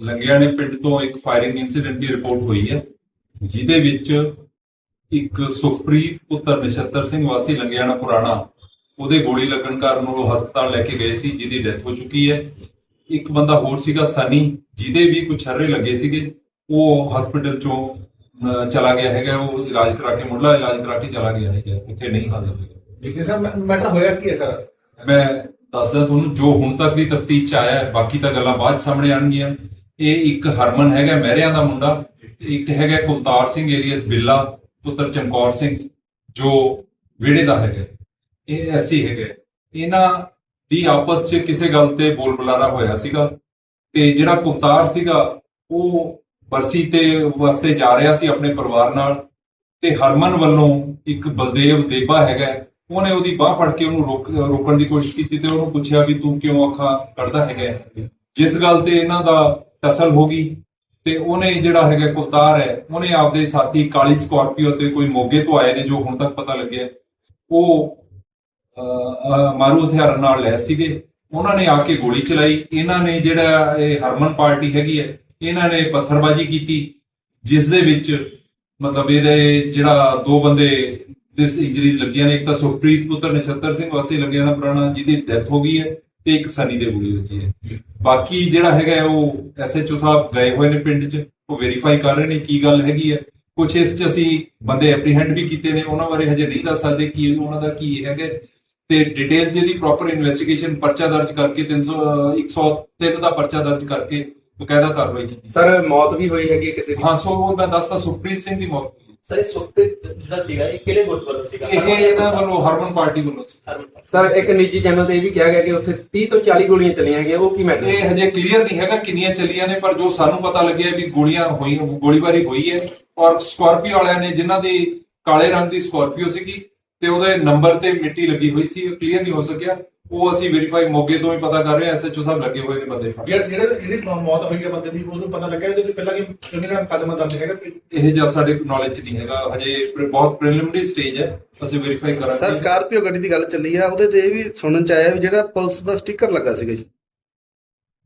ਲੰਗਿਆਣੇ ਪਿੰਡ ਤੋਂ ਇੱਕ ਫਾਇਰਿੰਗ ਇਨਸੀਡੈਂਟ ਦੀ ਰਿਪੋਰਟ ਹੋਈ ਹੈ ਜਿਹਦੇ ਵਿੱਚ ਇੱਕ ਸੁਖਪ੍ਰੀਤ ਪੁੱਤਰ ਨਛੱਤਰ ਸਿੰਘ ਵਾਸੀ ਲੰਗਿਆਣਾ ਪੁਰਾਣਾ ਉਹਦੇ ਗੋਲੀ ਲੱਗਣ ਕਾਰਨ ਉਹ ਹਸਪਤਾਲ ਲੈ ਕੇ ਗਏ ਸੀ ਜਿਹਦੀ ਡੈਥ ਹੋ ਚੁੱਕੀ ਹੈ। ਇੱਕ ਬੰਦਾ ਹੋਰ ਸੀਗਾ ਸਨੀ ਜਿਹਦੇ ਵੀ ਕੁਝ ਛਰਰੇ ਲੱਗੇ ਸੀਗੇ ਉਹ ਹਸਪੀਟਲ ਚੋਂ ਚਲਾ ਗਿਆ ਹੈਗਾ ਉਹ ਇਲਾਜ ਕਰਾ ਕੇ ਮੁੱਢਲਾ ਇਲਾਜ ਕਰਾ ਕੇ ਚਲਾ ਗਿਆ ਹੈਗਾ ਉੱਥੇ ਨਹੀਂ ਹਾਜ਼ਰ ਹੋਇਆ। ਲੇਕਿਨ ਸਰ ਮੈਟਰ ਹੋਇਆ ਕੀ ਹੈ ਸਰ? ਮੈਂ ਦੱਸਦਾ ਤੁਹਾਨੂੰ ਜੋ ਹੁਣ ਤੱਕ ਦੀ ਤਫਤੀਸ਼ ਚ ਆਇਆ ਹੈ ਬਾਕੀ ਤਾਂ ਗੱਲਾਂ ਬਾਅਦ ਸਾਹਮਣੇ ਆਣਗੀਆਂ ਇਹ ਇੱਕ ਹਰਮਨ ਹੈਗਾ, ਮਹਿਰਿਆਂ ਦਾ ਮੁੰਡਾ, ਤੇ ਇੱਕ ਹੈਗਾ ਕੁਲਤਾਰ ਸਿੰਘ ਏਰੀਅਸ ਬਿੱਲਾ, ਪੁੱਤਰ ਚਮਕੌਰ ਸਿੰਘ, ਜੋ ਵਿਹੜੇ ਦਾ ਹੈਗਾ। ਇਹ ਐਸੀ ਹੈਗਾ। ਇਹਨਾਂ ਦੀ ਆਪਸ 'ਚ ਕਿਸੇ ਗੱਲ ਤੇ ਬੋਲ ਬੁਲਾਰਾ ਹੋਇਆ ਸੀਗਾ, ਤੇ ਜਿਹੜਾ ਕੁਲਤਾਰ ਸੀਗਾ, ਉਹ ਬਰਸੀ ਤੇ ਵਾਸਤੇ ਜਾ ਰਿਹਾ ਸੀ ਆਪਣੇ ਪਰਿਵਾਰ ਨਾਲ, ਤੇ ਹਰਮਨ ਵੱਲੋਂ ਇੱਕ ਬਲਦੇਵ ਦੇਬਾ ਹੈਗਾ, ਉਹਨੇ ਉਹਦੀ ਬਾਹ ਫੜ ਕੇ ਉਹਨੂੰ ਰੋਕ, ਰੋਕਣ ਦੀ ਕੋਸ਼ਿਸ਼ ਕੀਤੀ ਤੇ ਉਹਨੂੰ ਪੁੱਛਿਆ ਵੀ ਤੂੰ ਕਿਉਂ ਅੱਖਾਂ ਕੱਢਦਾ ਹੈਗਾ? ਜਿਸ ਗੱਲ ਤੇ ਇਹਨਾਂ ਦਾ ਟਸਲ ਹੋ ਗਈ ਤੇ ਉਹਨੇ ਜਿਹੜਾ ਹੈਗਾ ਕੁਲਤਾਰ ਹੈ, ਉਹਨੇ ਆਪਦੇ ਸਾਥੀ ਕਾਲੀ ਸਕਾਰਪੀਓ ਤੇ ਕੋਈ ਮੋਗੇ ਤੋਂ ਆਏ ਨੇ ਜੋ ਹੁਣ ਤੱਕ ਪਤਾ ਲੱਗਿਆ। ਉਹ ਮਾਰੂ ਹਥਿਆਰਾਂ ਨਾਲ ਲੈਸ ਸੀਗੇ। ਉਹਨਾਂ ਨੇ ਆ ਕੇ ਗੋਲੀ ਚਲਾਈ। ਇਹਨਾਂ ਨੇ ਜਿਹੜਾ ਇਹ ਹਰਮਨ ਪਾਰਟੀ ਹੈਗੀ ਹੈ, ਇਹਨਾਂ ਨੇ ਪੱਥਰਬਾਜ਼ੀ ਕੀਤੀ, ਜਿਸ ਦੇ ਵਿੱਚ ਮਤਲਬ ਇਹਦੇ ਜਿਹੜਾ ਦੋ ਬੰਦੇ ਦਿਸ ਇੰਜਰੀਜ਼ ਲੱਗੀਆਂ ਨੇ। ਇੱਕ ਤਾਂ ਸੁਖਪ੍ਰੀਤ ਪੁੱਤਰ ਨਛੱਤਰ ਸਿੰਘ ਵਾਸੀ ਲੱਗਿਆ ਨਾ ਪੁਰਾਣਾ, ਜਿਹਦੀ ਡੈਥ ਹੋ ਗਈ ਹੈ। ਤੇ ਇੱਕ ਸਨੀ ਦੇ ਗੋਲੀ ਲੱਗੀ ਹੈ। ਬਾਕੀ ਜਿਹੜਾ ਹੈਗਾ ਉਹ ਐਸਐਚਓ ਸਾਹਿਬ ਗਏ ਹੋਏ ਨੇ ਪਿੰਡ 'ਚ ਉਹ ਵੈਰੀਫਾਈ ਕਰ ਰਹੇ ਨੇ ਕੀ ਗੱਲ ਹੈਗੀ ਹੈ। ਕੁਝ ਇਸ 'ਚ ਅਸੀਂ ਬੰਦੇ ਐਪਰੀਹੈਂਡ ਵੀ ਕੀਤੇ ਨੇ ਉਹਨਾਂ ਬਾਰੇ ਹਜੇ ਨਹੀਂ ਦੱਸ ਸਕਦੇ ਕੀ ਉਹਨਾਂ ਦਾ ਕੀ ਹੈਗਾ। ਤੇ ਡਿਟੇਲ 'ਚ ਇਹਦੀ ਪ੍ਰੋਪਰ ਇਨਵੈਸਟੀਗੇਸ਼ਨ ਪਰਚਾ ਦਰਜ ਕਰਕੇ 300 ਅਹ 103 ਦਾ ਪਰਚਾ ਦਰਜ ਕਰਕੇ ਬਕਾਇਦਾ ਕਾਰਵਾਈ ਕੀਤੀ। ਸਰ ਮੌਤ ਵੀ ਹੋਈ ਹੈਗੀ ਕਿਸੇ ਦੀ? ਹਾਂ ਸੋ ਉਹ ਮੈਂ ਦੱਸਦਾ ਸੁਖਪ੍ਰੀਤ ਸਿੰਘ ਦੀ ਮੌਤ ਹੋਈ। ਸਰ ਇਹ ਸੁਖਪ੍ਰੀਤ ਜਿਹੜਾ ਸੀਗਾ ਇਹ ਕਿਹੜੇ ਗੁੱਟ ਵੱਲੋਂ ਸੀਗਾ? ਇਹ ਇਹਨਾਂ ਵੱਲੋਂ ਹਰਮਨ ਪਾਰਟੀ ਵੱਲੋਂ ਸੀ। ਸਰ ਇੱਕ ਨਿੱਜੀ ਚੈਨਲ ਤੇ ਇਹ ਵੀ ਕਿਹਾ ਗਿਆ ਕਿ ਉੱਥੇ 30 ਤੋਂ 40 ਗੋਲੀਆਂ ਚੱਲੀਆਂ ਹੈਗੀਆਂ ਉਹ ਕੀ ਮੈਟਰ ਇਹ ਹਜੇ ਕਲੀਅਰ ਨਹੀਂ ਹੈਗਾ ਕਿੰਨੀਆਂ ਚੱਲੀਆਂ ਨੇ ਪਰ ਜੋ ਸਾਨੂੰ ਪਤਾ ਲੱਗਿਆ ਵੀ ਗੋਲੀਆਂ ਹੋਈਆਂ ਗੋਲੀਬਾਰੀ ਹੋਈ ਹੈ ਔਰ ਸਕਾਰਪੀਓ ਵਾਲਿਆਂ ਨੇ ਜਿਨ੍ਹਾਂ ਦੀ ਕਾਲੇ ਰੰਗ ਦੀ ਸਕਾਰਪੀਓ ਸੀਗੀ ਤੇ ਉਹਦੇ ਨੰਬਰ ਤੇ ਮਿੱਟੀ ਲੱਗੀ ਹੋਈ ਸੀ ਕਲੀਅਰ ਨਹੀਂ ਹੋ ਸਕਿਆ। ਉਹ ਅਸੀਂ ਵੈਰੀਫਾਈ ਮੋਗੇ ਤੋਂ ਹੀ ਪਤਾ ਕਰ ਰਹੇ ਹਾਂ ਐਸਐਚਓ ਸਾਹਿਬ ਲੱਗੇ ਹੋਏ ਨੇ ਬੰਦੇ ਫੜ ਜਿਹੜਾ ਜਿਹੜਾ ਜਿਹੜੀ ਮੌਤ ਹੋਈ ਹੈ ਬੰਦੇ ਦੀ ਉਹਨੂੰ ਪਤਾ ਲੱਗਿਆ ਇਹਦੇ ਤੋਂ ਪਹਿਲਾਂ ਕਿ ਕਿੰਨਾ ਕਦਮ ਦਰਜ ਹੈਗਾ? ਇਹ ਜਦ ਸਾਡੇ ਨੌਲੇਜ ਚ ਨਹੀਂ ਹੈਗਾ ਹਜੇ ਬਹੁਤ ਪ੍ਰੀਲਿਮਿਨਰੀ ਸਟੇਜ ਹੈ ਅਸੀਂ ਵੈਰੀਫਾਈ ਸਰ ਕਰਾਂਗੇ ਸਕਾਰਪੀਓ ਗੱਡੀ ਦੀ ਗੱਲ ਚੱਲੀ ਆ ਉਹਦੇ ਤੇ ਇਹ ਵੀ ਸੁਣਨ ਚ ਆਇਆ ਵੀ ਜਿਹੜਾ ਪੁਲਿਸ ਦਾ ਸਟicker ਲੱਗਾ ਸੀਗਾ ਜੀ।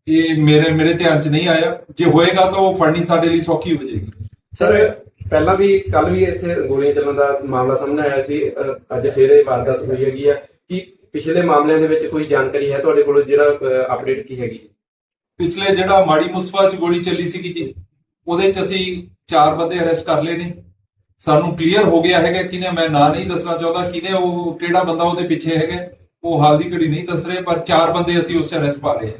ਇਹ ਮੇਰੇ ਮੇਰੇ ਧਿਆਨ ਚ ਨਹੀਂ ਆਇਆ। ਜੇ ਹੋਏਗਾ ਤਾਂ ਉਹ ਫੜਨੀ ਸਾਡੇ ਲਈ ਸੌਖੀ ਹੋ ਜਾਏਗੀ। ਸਰ ਪਹਿਲਾਂ ਵੀ ਕੱਲ ਵੀ ਇੱਥੇ ਗੋਲੀਆਂ ਚੱਲਣ ਦਾ ਮਾਮਲਾ ਸਾਹਮਣੇ ਆਇਆ ਸੀ। ਅੱਜ ਫੇਰ ਇਹ ਵਾਰਦਾਤ ਹੋਈ ਹੈਗੀ ਆ। ਕਿ ਪਿਛਲੇ ਮਾਮਲਿਆਂ ਦੇ ਵਿੱਚ ਕੋਈ ਜਾਣਕਾਰੀ ਹੈ ਤੁਹਾਡੇ ਕੋਲ ਜਿਹੜਾ ਅਪਡੇਟ ਕੀ ਹੈਗੀ? ਪਿਛਲੇ ਜਿਹੜਾ ਮਾੜੀ ਮੁਸਤਫਾ ਚ ਗੋਲੀ ਚੱਲੀ ਸੀਗੀ ਜੀ ਉਹਦੇ ਚ ਅਸੀਂ ਚਾਰ ਬੰਦੇ ਅਰੈਸਟ ਕਰ ਲਏ ਨੇ। ਸਾਨੂੰ ਕਲੀਅਰ ਹੋ ਗਿਆ ਹੈਗਾ ਕਿਨੇ ਮੈਂ ਨਾਂ ਨਹੀਂ ਦੱਸਣਾ ਚਾਹੁੰਦਾ ਕਿਨੇ ਉਹ ਕਿਹੜਾ ਬੰਦਾ ਉਹਦੇ ਪਿੱਛੇ ਹੈਗਾ ਉਹ ਹਾਲ ਦੀ ਘੜੀ ਨਹੀਂ ਦੱਸ ਰਹੇ ਪਰ ਚਾਰ ਬੰਦੇ ਅਸੀਂ ਉਸ ਚ ਅਰੈਸਟ ਪਾ ਲਏ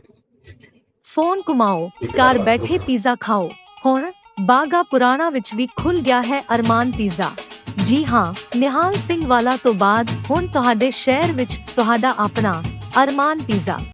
ਫੋਨ ਕੁਮਾਓ ਘਰ ਬੈਠੇ ਪੀਜ਼ਾ ਖਾਓ। ਹੁਣ ਬਾਗਾ ਪੁਰਾਣਾ ਵਿੱਚ ਵੀ ਖੁੱਲ ਗਿਆ ਹੈ ਅਰਮਾਨ ਪੀਜ਼ਾ ਜੀ ਹਾਂ, ਨਿਹਾਲ ਸਿੰਘ ਵਾਲਾ ਤੋਂ ਬਾਅਦ ਹੁਣ ਤੁਹਾਡੇ ਸ਼ਹਿਰ ਵਿੱਚ ਤੁਹਾਡਾ ਆਪਣਾ ਅਰਮਾਨ ਪੀਜ਼ਾ।